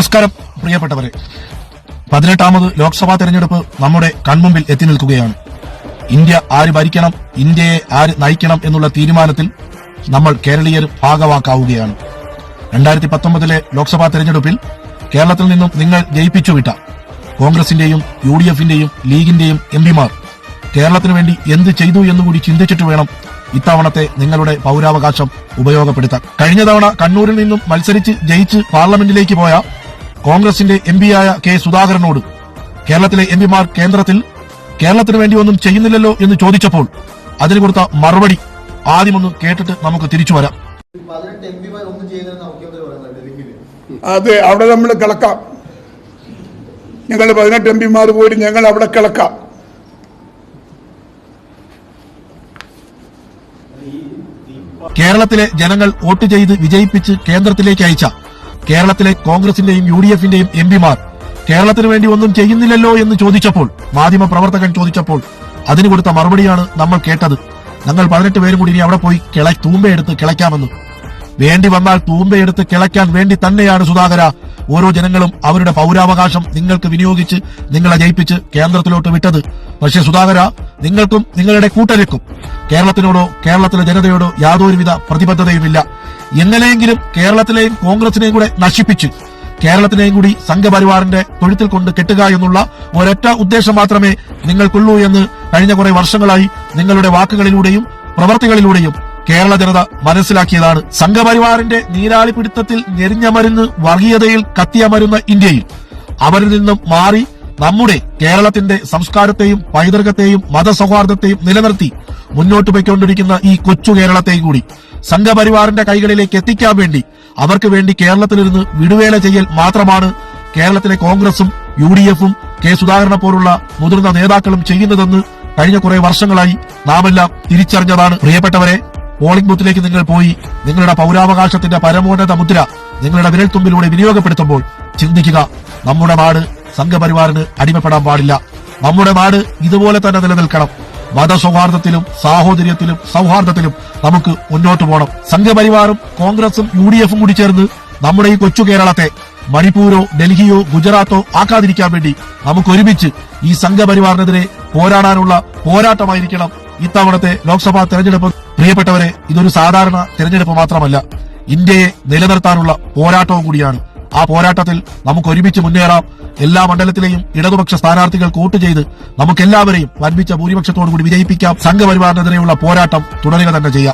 നമസ്കാരം പ്രിയപ്പെട്ടവരെ. പതിനെട്ടാമത് ലോക്സഭാ തെരഞ്ഞെടുപ്പ് നമ്മുടെ കൺമുമ്പിൽ എത്തി നിൽക്കുകയാണ്. ഇന്ത്യ ആര് ഭരിക്കണം ഇന്ത്യയെ ആര് നയിക്കണം എന്നുള്ള തീരുമാനത്തിൽ നമ്മൾ കേരളീയർ ഭാഗവാക്കാവുകയാണ്. രണ്ടായിരത്തി പത്തൊമ്പതിലെ ലോക്സഭാ തെരഞ്ഞെടുപ്പിൽ കേരളത്തിൽ നിന്നും നിങ്ങൾ ജയിപ്പിച്ചുവിട്ട കോൺഗ്രസിന്റെയും യു ഡി എഫിന്റെയും ലീഗിന്റെയും എം പിമാർ കേരളത്തിനു വേണ്ടി എന്ത് ചെയ്തു എന്നുകൂടി ചിന്തിച്ചിട്ട് വേണം ഇത്തവണത്തെ നിങ്ങളുടെ പൗരാവകാശം ഉപയോഗപ്പെടുത്താൻ. കഴിഞ്ഞ തവണ കണ്ണൂരിൽ നിന്നും മത്സരിച്ച് ജയിച്ച് പാർലമെന്റിലേക്ക് പോയ കോൺഗ്രസിന്റെ എം പിയായ കെ സുധാകരനോട് കേരളത്തിലെ എം പിമാർ കേന്ദ്രത്തിൽ കേരളത്തിന് വേണ്ടി ഒന്നും ചെയ്യുന്നില്ലല്ലോ എന്ന് ചോദിച്ചപ്പോൾ അതിന് കൊടുത്ത മറുപടി ആദ്യമൊന്ന് കേട്ടിട്ട് നമുക്ക് തിരിച്ചു വരാം. അതെ അവിടെ നമ്മൾ കിളക്കാം. ഞങ്ങൾ പതിനെട്ട് എം പിമാർ പോയിട്ട് ഞങ്ങൾ അവിടെ കിളക്കാം. കേരളത്തിലെ ജനങ്ങൾ വോട്ട് ചെയ്ത് വിജയിപ്പിച്ച് കേന്ദ്രത്തിലേക്ക് അയച്ച കേരളത്തിലെ കോൺഗ്രസിന്റെയും യു ഡി എഫിന്റെയും എം പിമാർ കേരളത്തിന് വേണ്ടി ഒന്നും ചെയ്യുന്നില്ലല്ലോ എന്ന് ചോദിച്ചപ്പോൾ മാധ്യമ പ്രവർത്തകൻ ചോദിച്ചപ്പോൾ അതിന് കൊടുത്ത മറുപടിയാണ് നമ്മൾ കേട്ടത്. ഞങ്ങൾ പതിനെട്ട് പേരും കൂടി ഇനി അവിടെ പോയി കിള തൂമ്പയെടുത്ത് കിളയ്ക്കാമെന്ന്. വേണ്ടി വന്നാൽ തൂമ്പയെടുത്ത് കിളയ്ക്കാൻ വേണ്ടി തന്നെയാണ് സുധാകര ഓരോ ജനങ്ങളും അവരുടെ പൗരാവകാശം നിങ്ങൾക്ക് വിനിയോഗിച്ച് നിങ്ങളെ ജയിപ്പിച്ച് കേന്ദ്രത്തിലോട്ട് വിട്ടത്. പക്ഷേ സുധാകര നിങ്ങൾക്കും നിങ്ങളുടെ കൂട്ടരക്കും കേരളത്തിനോടോ കേരളത്തിലെ ജനതയോടോ യാതൊരുവിധ പ്രതിബദ്ധതയുമില്ല. എങ്ങനെയെങ്കിലും കേരളത്തിലെയും കോൺഗ്രസിനെയും കൂടെ നശിപ്പിച്ച് കേരളത്തിനെയും കൂടി സംഘപരിവാറിന്റെ തൊഴുത്തിൽ കൊണ്ട് കെട്ടുക എന്നുള്ള ഒരൊറ്റ ഉദ്ദേശം മാത്രമേ നിങ്ങൾക്കുള്ളൂ എന്ന് കഴിഞ്ഞ കുറെ വർഷങ്ങളായി നിങ്ങളുടെ വാക്കുകളിലൂടെയും പ്രവർത്തികളിലൂടെയും കേരള ജനത മനസ്സിലാക്കിയതാണ്. സംഘപരിവാറിന്റെ നീരാളി പിടുത്തത്തിൽ ഞെരിഞ്ഞമരുന്ന് വർഗീയതയിൽ കത്തിയമരുന്ന ഇന്ത്യയിൽ. അവരിൽ നിന്നും മാറി നമ്മുടെ കേരളത്തിന്റെ സംസ്കാരത്തെയും പൈതൃകത്തെയും മതസൗഹാർദ്ദത്തെയും നിലനിർത്തി മുന്നോട്ട് പോയിക്കൊണ്ടിരിക്കുന്ന ഈ കൊച്ചു കേരളത്തെയും കൂടി സംഘപരിവാറിന്റെ കൈകളിലേക്ക് എത്തിക്കാൻ വേണ്ടി അവർക്ക് വേണ്ടി കേരളത്തിലിരുന്ന് വിടുവേല ചെയ്യൽ മാത്രമാണ് കേരളത്തിലെ കോൺഗ്രസും യു ഡി എഫും കെ സുധാകരനെ പോലുള്ള മുതിർന്ന നേതാക്കളും ചെയ്യുന്നതെന്ന് കഴിഞ്ഞ കുറെ വർഷങ്ങളായി നാമെല്ലാം തിരിച്ചറിഞ്ഞതാണ്. പ്രിയപ്പെട്ടവരെ പോളിംഗ് ബൂത്തിലേക്ക് നിങ്ങൾ പോയി നിങ്ങളുടെ പൗരാവകാശത്തിന്റെ പരമോന്നത മുദ്ര നിങ്ങളുടെ വിരൽത്തുമ്പിലൂടെ വിനിയോഗപ്പെടുത്തുമ്പോൾ ചിന്തിക്കുക നമ്മുടെ നാട് സംഘപരിവാറിന് അടിമപ്പെടാൻ പാടില്ല. നമ്മുടെ നാട് ഇതുപോലെ തന്നെ നിലനിൽക്കണം. മതസൗഹാർദ്ദത്തിലും സാഹോദര്യത്തിലും സൗഹാർദ്ദത്തിലും നമുക്ക് മുന്നോട്ട് പോകണം സംഘപരിവാറും കോൺഗ്രസും യു ഡി എഫും കൂടി ചേർന്ന് നമ്മുടെ ഈ കൊച്ചു കേരളത്തെ മണിപ്പൂരോ ഡൽഹിയോ ഗുജറാത്തോ ആക്കാതിരിക്കാൻ വേണ്ടി നമുക്ക് ഒരുമിച്ച് ഈ സംഘപരിവാറിനെതിരെ പോരാടാനുള്ള പോരാട്ടമായിരിക്കണം ഇത്തവണത്തെ ലോക്സഭാ തെരഞ്ഞെടുപ്പ്. പ്രിയപ്പെട്ടവരെ ഇതൊരു സാധാരണ തെരഞ്ഞെടുപ്പ് മാത്രമല്ല ഇന്ത്യയെ നിലനിർത്താനുള്ള പോരാട്ടവും കൂടിയാണ്. ആ പോരാട്ടത്തിൽ നമുക്ക് ഒരുമിച്ച് മുന്നേറാം. എല്ലാ മണ്ഡലത്തിലെയും ഇടതുപക്ഷ സ്ഥാനാർത്ഥികൾ വോട്ട് ചെയ്ത് നമുക്കെല്ലാവരെയും വൻപിച്ച ഭൂരിപക്ഷത്തോടു കൂടി വിജയിപ്പിക്കാം. സംഘപരിവാറിനെതിരെയുള്ള പോരാട്ടം തുടരുക തന്നെ ചെയ്യാം.